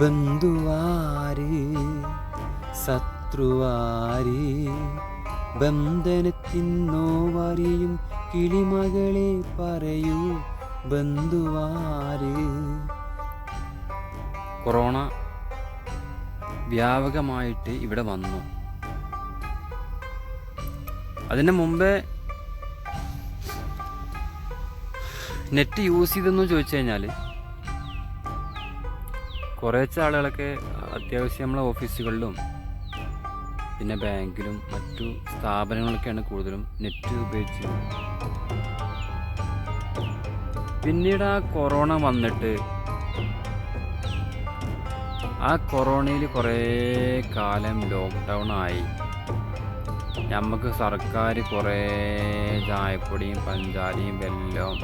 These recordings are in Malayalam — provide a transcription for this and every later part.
ബന്ധുവാര് ശത്രുവാരി ബന്ധനത്തിന്നോ വരിയും കിളിമകളെ പറയൂ ബന്ധുവാരി. കൊറോണ വ്യാപകമായിട്ട് ഇവിടെ വന്നു. അതിന് മുമ്പേ നെറ്റ് യൂസ് ചെയ്തെന്ന് ചോദിച്ചു കഴിഞ്ഞാൽ കുറേച്ച ആളുകളൊക്കെ അത്യാവശ്യം നമ്മളെ ഓഫീസുകളിലും പിന്നെ ബാങ്കിലും മറ്റു സ്ഥാപനങ്ങളൊക്കെയാണ് കൂടുതലും നെറ്റ് ഉപയോഗിച്ചത് പിന്നീട് ആ കൊറോണ വന്നിട്ട് ആ കൊറോണയിൽ കുറേ കാലം ലോക്ക്ഡൗൺ ആയി. നമുക്ക് സർക്കാർ കുറേ ചായപ്പൊടിയും പഞ്ചാരിയും വെല്ലവും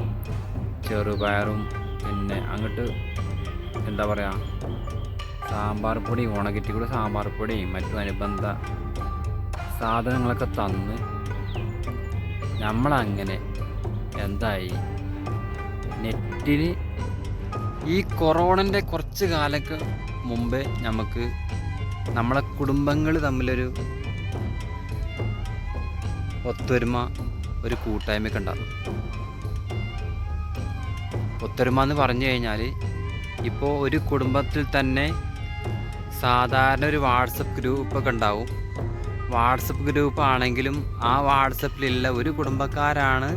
ചെറുപയറും പിന്നെ അങ്ങോട്ട് എന്താ പറയുക സാമ്പാർ പൊടി ഉണകിറ്റി കൂടെ സാമ്പാർ പൊടിയും മറ്റു അനുബന്ധ സാധനങ്ങളൊക്കെ തന്ന് നമ്മളങ്ങനെ എന്തായി നെറ്റിൽ ഈ കൊറോണന്റെ കുറച്ച് കാലൊക്കെ മുമ്പേ നമുക്ക് നമ്മളെ കുടുംബങ്ങൾ തമ്മിലൊരു ഒത്തൊരുമ ഒരു കൂട്ടായ്മയൊക്കെ ഉണ്ടാകും ഒത്തൊരുമ എന്ന് പറഞ്ഞു കഴിഞ്ഞാൽ ഇപ്പോൾ ഒരു കുടുംബത്തിൽ തന്നെ സാധാരണ ഒരു വാട്സപ്പ് ഗ്രൂപ്പൊക്കെ ഉണ്ടാവും. വാട്സപ്പ് ഗ്രൂപ്പ് ആണെങ്കിലും ആ വാട്സപ്പിലുള്ള ഒരു കുടുംബക്കാരാണ്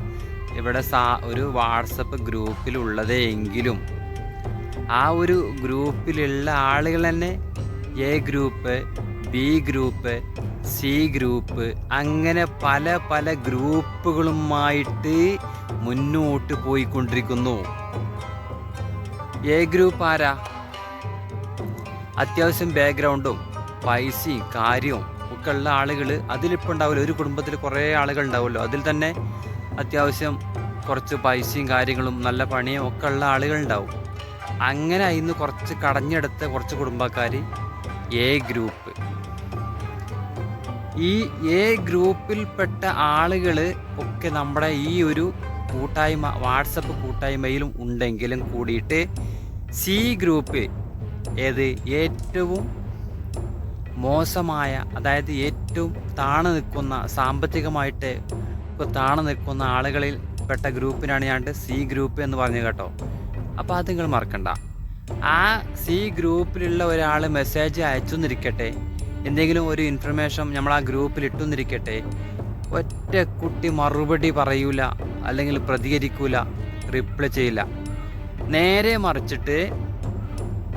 ഇവിടെ സാ ഒരു വാട്സപ്പ് ഗ്രൂപ്പിലുള്ളത് എങ്കിലും. ആ ഒരു ഗ്രൂപ്പിലുള്ള ആളുകൾ തന്നെ A group B group C group അങ്ങനെ പല പല ഗ്രൂപ്പുകളുമായിട്ട് മുന്നോട്ട് പോയിക്കൊണ്ടിരിക്കുന്നു. എ ഗ്രൂപ്പ് ആരാ? അത്യാവശ്യം ബാക്ക്ഗ്രൗണ്ടും പൈസയും കാര്യവും ഒക്കെ ഉള്ള ആളുകൾ അതിലിപ്പോൾ ഉണ്ടാവില്ല ഒരു കുടുംബത്തിൽ കുറേ ആളുകൾ ഉണ്ടാവുമല്ലോ? അതിൽ തന്നെ അത്യാവശ്യം കുറച്ച് പൈസയും കാര്യങ്ങളും നല്ല പണിയും ഒക്കെ ഉള്ള ആളുകൾ ഉണ്ടാവും. അങ്ങനെ അതിന്ന് കുറച്ച് കടഞ്ഞെടുത്ത കുറച്ച് കുടുംബക്കാർ എ ഗ്രൂപ്പ് ഈ എ ഗ്രൂപ്പിൽപ്പെട്ട ആളുകൾ ഒക്കെ നമ്മുടെ ഈ ഒരു കൂട്ടായ്മ വാട്സപ്പ് കൂട്ടായ്മയിലും ഉണ്ടെങ്കിലും കൂടിയിട്ട് സി ഗ്രൂപ്പ് ഏത് ഏറ്റവും മോശമായ അതായത് ഏറ്റവും താണു നിൽക്കുന്ന സാമ്പത്തികമായിട്ട് ഇപ്പോൾ താണു നിൽക്കുന്ന ആളുകളിൽ പെട്ട ഗ്രൂപ്പിനാണ് ഞാൻ സി ഗ്രൂപ്പ് എന്ന് പറഞ്ഞു കേട്ടോ. അപ്പോൾ അത് നിങ്ങൾ മറക്കണ്ട. ആ സി ഗ്രൂപ്പിലുള്ള ഒരാൾ മെസ്സേജ് അയച്ചെന്നിരിക്കട്ടെ എന്തെങ്കിലും ഒരു ഇൻഫർമേഷൻ നമ്മൾ ആ ഗ്രൂപ്പിൽ ഇട്ടെന്നിരിക്കട്ടെ ഒറ്റ കുട്ടി മറുപടി പറയൂല അല്ലെങ്കിൽ പ്രതികരിക്കൂല റിപ്ലൈ ചെയ്യില്ല. നേരെ മറിച്ചിട്ട്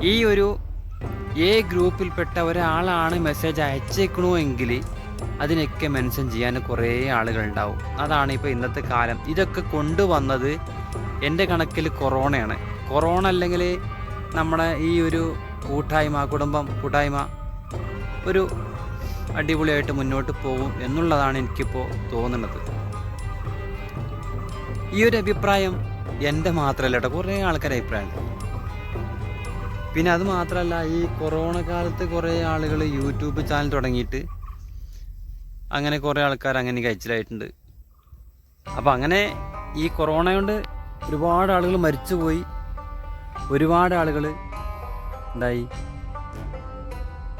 ഈ ഒരു എ ഗ്രൂപ്പിൽപ്പെട്ട ഒരാളാണ് മെസ്സേജ് അയച്ചേക്കണമെങ്കിൽ അതിനൊക്കെ മെൻഷൻ ചെയ്യാൻ കുറേ ആളുകളുണ്ടാവും. അതാണ് ഇപ്പോൾ ഇന്നത്തെ കാലം. ഇതൊക്കെ കൊണ്ടുവന്നത് എന്റെ കണക്കിൽ കൊറോണയാണ്. കൊറോണ അല്ലെങ്കിൽ നമ്മുടെ ഈ ഒരു കൂട്ടായ്മ കുടുംബം കൂട്ടായ്മ ഒരു അടിപൊളിയായിട്ട് മുന്നോട്ട് പോകും എന്നുള്ളതാണ് എനിക്കിപ്പോൾ തോന്നുന്നത്. ഈ ഒരു അഭിപ്രായം എന്റെ മാത്രമല്ല കേട്ടോ കുറേ ആൾക്കാർ അഭിപ്രായമുണ്ട് പിന്നെ അത് മാത്രമല്ല ഈ കൊറോണ കാലത്ത് കുറേ ആളുകൾ യൂട്യൂബ് ചാനൽ തുടങ്ങിയിട്ട് അങ്ങനെ കുറേ ആൾക്കാർ അങ്ങനെ കഴിച്ചിലായിട്ടുണ്ട്. അപ്പോൾ അങ്ങനെ ഈ കൊറോണ കൊണ്ട് ഒരുപാട് ആളുകൾ മരിച്ചുപോയി. ഒരുപാട് ആളുകൾ എന്തായി?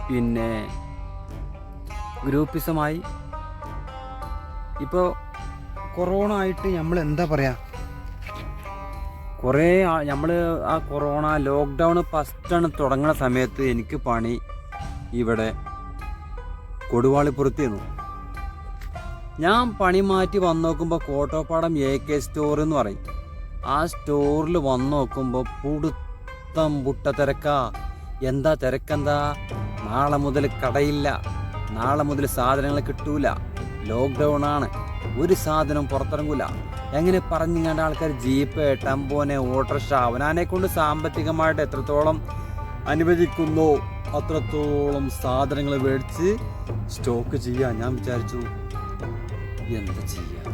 പിന്നെ ഗ്രൂപ്പിസമായി. ഇപ്പോൾ കൊറോണ ആയിട്ട് നമ്മൾ എന്താ പറയുക കുറേ നമ്മൾ ആ കൊറോണ ലോക്ക്ഡൗൺ ഫസ്റ്റാണ് തുടങ്ങുന്ന സമയത്ത് എനിക്ക് പണി ഇവിടെ കൊടുവാളിപ്പുറത്തിരുന്നു ഞാൻ പണി മാറ്റി വന്ന് നോക്കുമ്പോൾ കോട്ടോപ്പാടം എ കെ സ്റ്റോർ എന്ന് പറയും. ആ സ്റ്റോറിൽ വന്നു നോക്കുമ്പോൾ പുടുത്തം പുട്ട തിരക്കാ എന്താ തിരക്കെന്താ? നാളെ മുതൽ കടയില്ല. നാളെ മുതൽ സാധനങ്ങൾ കിട്ടൂല. ലോക്ക്ഡൗൺ ആണ് ഒരു സാധനം പുറത്തിറങ്ങൂല. എങ്ങനെ പറഞ്ഞു പറഞ്ഞിങ്ങാണ്ട് ആൾക്കാർ ജീപ്പ് ടെമ്പോനെ ഓട്ടോറിക്ഷ അവനാനെ കൊണ്ട് സാമ്പത്തികമായിട്ട് എത്രത്തോളം അനുവദിക്കുന്നോ അത്രത്തോളം സാധനങ്ങൾ മേടിച്ച് സ്റ്റോക്ക് ചെയ്യാൻ ഞാൻ വിചാരിച്ചു എന്ത് ചെയ്യാം?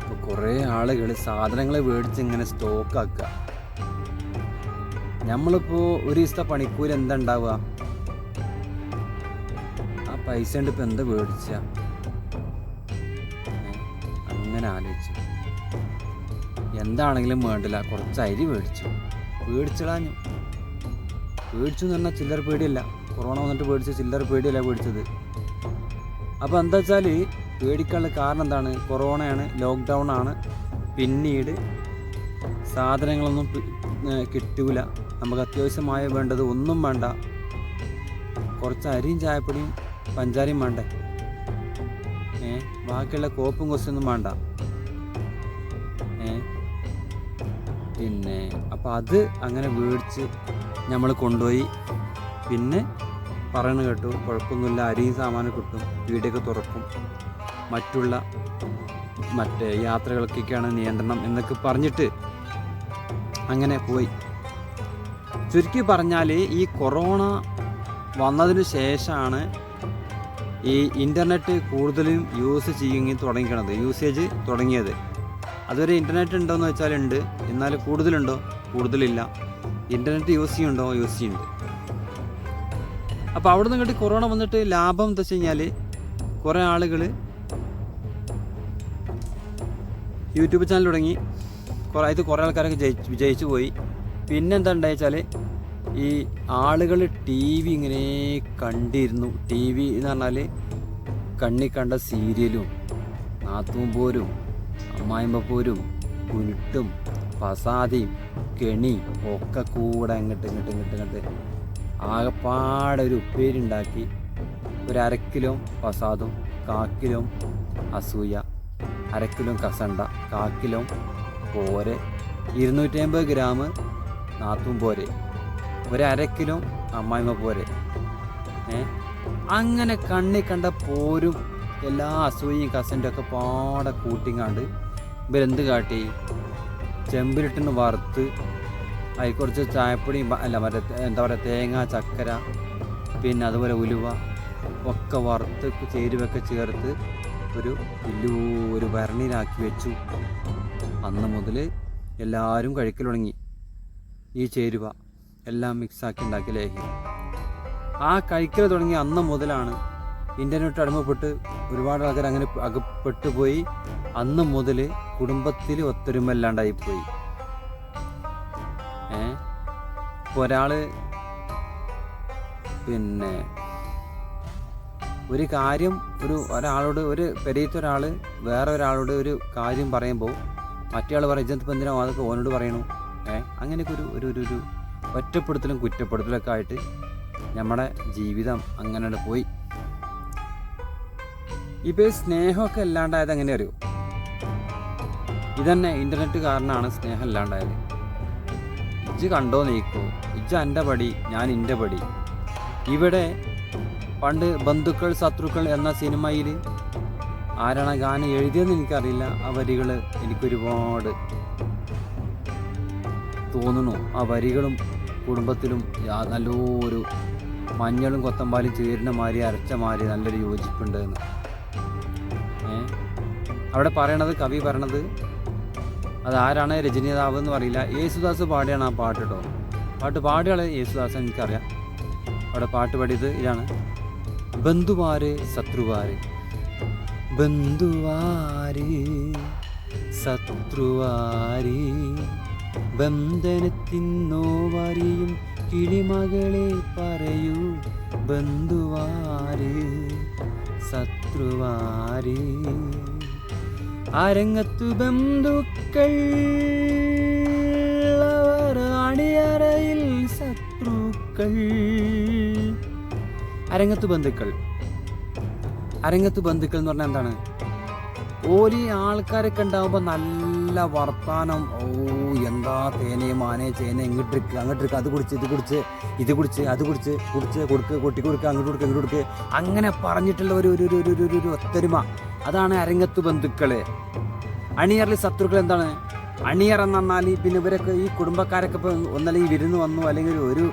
ഇപ്പൊ കുറേ ആളുകൾ സാധനങ്ങൾ മേടിച്ച് ഇങ്ങനെ സ്റ്റോക്ക് ആക്കുക. നമ്മളിപ്പോൾ ഒരു ദിവസത്തെ പണിക്കൂലി എന്താ ഉണ്ടാവുക? ആ പൈസ ഉണ്ട് ഇപ്പം എന്താ മേടിച്ച? അങ്ങനെ ആലോചിച്ചു എന്താണെങ്കിലും വേണ്ടില്ല കുറച്ച് അരി മേടിച്ചു. പേടിച്ചിടാഞ്ഞു. പേടിച്ചു എന്ന് പറഞ്ഞാൽ ചില്ലറ പേടിയല്ല. കൊറോണ വന്നിട്ട് പേടിച്ച ചില്ലറ പേടിയല്ല പേടിച്ചത്. അപ്പോൾ എന്താ വെച്ചാൽ പേടിക്കാനുള്ള കാരണം എന്താണ്? കൊറോണയാണ് ലോക്ക്ഡൗൺ ആണ്. പിന്നീട് സാധനങ്ങളൊന്നും കിട്ടൂല. നമുക്ക് അത്യാവശ്യമായ വേണ്ടത് ഒന്നും വേണ്ട. കുറച്ച് അരിയും ചായപ്പൊടിയും പഞ്ചാരയും വേണ്ട? ഏ ബാക്കിയുള്ള കോപ്പും കൊസ്റ്റൊന്നും വേണ്ട. പിന്നെ അപ്പം അത് അങ്ങനെ മേടിച്ച് നമ്മൾ കൊണ്ടുപോയി. പിന്നെ പറയണ കേട്ടു കുഴപ്പമൊന്നുമില്ല അരിയും സാമാനം കിട്ടും വീടൊക്കെ തുറക്കും. മറ്റുള്ള മറ്റേ യാത്രകൾക്കൊക്കെയാണ് നിയന്ത്രണം എന്നൊക്കെ പറഞ്ഞിട്ട് അങ്ങനെ പോയി. ചുരുക്കി പറഞ്ഞാൽ ഈ കൊറോണ വന്നതിന് ശേഷമാണ് ഈ ഇന്റർനെറ്റ് കൂടുതലും യൂസ് ചെയ്യുകയും തുടങ്ങിക്കണത് യൂസേജ് തുടങ്ങിയത്. അതുവരെ ഇന്റർനെറ്റ് ഉണ്ടോയെന്ന് വെച്ചാൽ ഉണ്ട്. എന്നാൽ കൂടുതലുണ്ടോ? കൂടുതലില്ല. ഇന്റർനെറ്റ് യൂസ് ചെയ്യുന്നുണ്ടോ? യൂസ് ചെയ്യുന്നുണ്ട്. അപ്പോൾ അവിടെ നിന്ന് ഇങ്ങോട്ട് കൊറോണ വന്നിട്ട് ലാഭം എന്താ വെച്ച് കഴിഞ്ഞാൽ കുറേ ആളുകൾ യൂട്യൂബ് ചാനൽ തുടങ്ങി. കുറേ ഇത് കുറേ ആൾക്കാരൊക്കെ ജയിച്ച് വിജയിച്ചു പോയി. പിന്നെ എന്താ ഉണ്ടായെച്ചാൽ ഈ ആളുകൾ ടി വി ഇങ്ങനെ കണ്ടിരുന്നു. ടി വി എന്ന് പറഞ്ഞാൽ കണ്ണി കണ്ട സീരിയലും നാത്തൂമ്പോരും അമ്മായിമ്മപ്പോരും കുരുട്ടും പസാദിയും കെണി ഒക്കെ കൂടെ അങ്ങോട്ട് ഇങ്ങോട്ട് ഇങ്ങോട്ട് ഇങ്ങോട്ട് ആകെപ്പാടെ ഒരു ഉപ്പേരി ഉണ്ടാക്കി ഒരു അരക്കിലോ പസാദും കാക്കിലും അസൂയ അരക്കിലോ കസണ്ട കാക്കിലോ പോരെ ഇരുന്നൂറ്റി അമ്പത് ഗ്രാം നാത്തും പോരെ ഒരു അരക്കിലോ അമ്മായിമ്മ പോരെ ഏ? അങ്ങനെ കണ്ണി കണ്ട പോരും എല്ലാ അസൂയയും കസന്റെ ഒക്കെ പാടെ കൂട്ടിങ്ങാണ്ട് ഇവരെന്ത് കാട്ടി? ചെമ്പിലിട്ടിന് വറുത്ത് അതിൽ കുറച്ച് ചായപ്പൊടി അല്ല മറ്റേ എന്താ പറയുക തേങ്ങ ചക്കര പിന്നെ അതുപോലെ ഉലുവ ഒക്കെ വറുത്ത് ചേരുവൊക്കെ ചേർത്ത് ഒരു വലിയൊരു ഭരണിയിലാക്കി വെച്ചു. അന്ന് മുതൽ എല്ലാവരും കഴിക്കൽ തുടങ്ങി. ഈ ചേരുവ എല്ലാം മിക്സാക്കി ഉണ്ടാക്കിയ ലേഹ്യം. ആ കഴിക്കൽ തുടങ്ങി അന്ന് മുതലാണ് ഇന്റർനെറ്റ് അടിമപ്പെട്ട് ഒരുപാട് ആൾക്കാർ അങ്ങനെ അകപ്പെട്ടു പോയി. അന്ന് മുതൽ കുടുംബത്തിൽ ഒത്തൊരുമ ഇല്ലാണ്ടായിപ്പോയി ഏ? ഒരാൾ പിന്നെ ഒരു കാര്യം ഒരു ഒരാളോട് ഒരു പെരയത്തെ ഒരാൾ വേറെ ഒരാളോട് ഒരു കാര്യം പറയുമ്പോൾ മറ്റേ ആൾ പറയും ഇജന്ത് എന്തിനാ അതൊക്കെ ഓനോട് പറയണു. ഏ? അങ്ങനെയൊക്കെ ഒരു ഒരു ഒരു ഒറ്റപ്പെടുത്തലും കുറ്റപ്പെടുത്തലൊക്കെ ആയിട്ട് നമ്മുടെ ജീവിതം അങ്ങനെ പോയി. ഇപ്പോൾ സ്നേഹമൊക്കെ ഇല്ലാണ്ടായത് എങ്ങനെ അറിയോ? ഇതന്നെ ഇന്റർനെറ്റ് കാരണമാണ് സ്നേഹം ഇല്ലാണ്ടായത്. ഇജ്ജ് കണ്ടോ നീക്കോ? ഇജ്ജ് എന്റെ പടി ഞാൻ എന്റെ പടി. ഇവിടെ പണ്ട് ബന്ധുക്കൾ ശത്രുക്കൾ എന്ന സിനിമയിൽ ആരാണ് ഗാനം എഴുതിയെന്ന് എനിക്കറിയില്ല. ആ വരികൾ എനിക്കൊരുപാട് തോന്നുന്നു. ആ വരികളും കുടുംബത്തിലും നല്ലൊരു മഞ്ഞളും കൊത്തമ്പാലും ചേരുന്ന മാതിരി അരച്ച മാതിരി നല്ലൊരു യോജിപ്പുണ്ട് എന്ന്. അവിടെ പറയണത് കവി പറയണത് അതാരാണ് രജനീതാവ് എന്ന് പറയില്ല യേശുദാസ് പാടിയാണ് ആ പാട്ട് കേട്ടോ. പാട്ട് പാടിയാളെ യേശുദാസ് എനിക്കറിയാം. അവിടെ പാട്ട് പാടിയത് ഇതാണ്. ബന്ധുവാര് ശത്രുവാര്. ബന്ധുവാര് ശത്രുവാര്. ബന്ധനത്തിന്നോ വരിയും കിളിമകളെ പറയൂ. ബന്ധുവാര് ശത്രുവാര്. അരങ്ങത്തു ബന്ധുക്കൾ അവർ അണിയറയിൽ ശത്രുക്കൾ. അരങ്ങത്തു ബന്ധുക്കൾ. അരങ്ങത്ത് ബന്ധുക്കൾ എന്ന് പറഞ്ഞാൽ എന്താണ്? ഓലി ആൾക്കാരൊക്കെ ഉണ്ടാകുമ്പോൾ നല്ല വർത്താനം. ഓ എന്താ തേനെ മാനേ ചേന അങ്ങോട്ട് എടുക്കുക അത് കുടിച്ച് ഇത് കുടിച്ച് ഇത് കുടിച്ച് അത് കുടിച്ച് കുടിച്ച് കൊടുക്ക് കൊട്ടി കൊടുക്കുക അങ്ങോട്ട് കൊടുക്കുക ഇങ്ങോട്ട് കൊടുക്കുക അങ്ങനെ പറഞ്ഞിട്ടുള്ള ഒരു ഒരു ഒരു ഒരു ഒരു ഒത്തൊരുമ. അതാണ് അരങ്ങത്ത് ബന്ധുക്കൾ. അണിയറിൽ ശത്രുക്കൾ എന്താണ്? അണിയർ എന്ന് പറഞ്ഞാൽ പിന്നെ ഇവരൊക്കെ ഈ കുടുംബക്കാരൊക്കെ ഇപ്പോൾ ഒന്നല്ലെങ്കിൽ വിരുന്ന് വന്നു അല്ലെങ്കിൽ ഒരു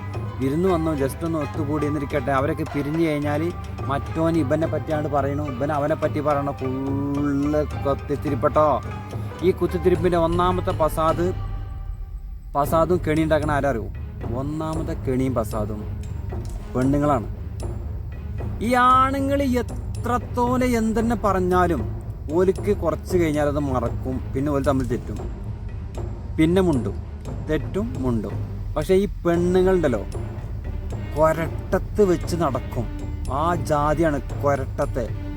വിരുന്ന് വന്നു ജസ്റ്റ് ഒന്ന് ഒത്തുകൂടി എന്നിരിക്കട്ടെ. അവരൊക്കെ പിരിഞ്ഞു കഴിഞ്ഞാൽ മറ്റോൻ ഇവനെ പറ്റിയാണ്ട് പറയണു. ഇവൻ അവനെ പറ്റി പറയണം ഫുള്ള് കുത്തിത്തിരിപ്പട്ടോ. ഈ കുത്തിത്തിരിപ്പിന്റെ ഒന്നാമത്തെ പസാദ് പസാദും കെണി ഉണ്ടാക്കണ ആരറിയൂ? ഒന്നാമത്തെ കെണിയും പസാദും പെണ്ണുങ്ങളാണ്. ഈ ആണുങ്ങൾ എത്രത്തോലെ എന്തെന്നെ പറഞ്ഞാലും ഓലിക്ക് കുറച്ച് കഴിഞ്ഞാൽ അത് മറക്കും. പിന്നെ ഓൽ തമ്മിൽ തെറ്റും. പിന്നെ മുണ്ടും. തെറ്റും മുണ്ടും. പക്ഷേ ഈ പെണ്ണുങ്ങളുണ്ടല്ലോ കൊരട്ടത്ത് വെച്ച് നടക്കും. ആ ജാതിയാണ് കൊരട്ടത്തെ.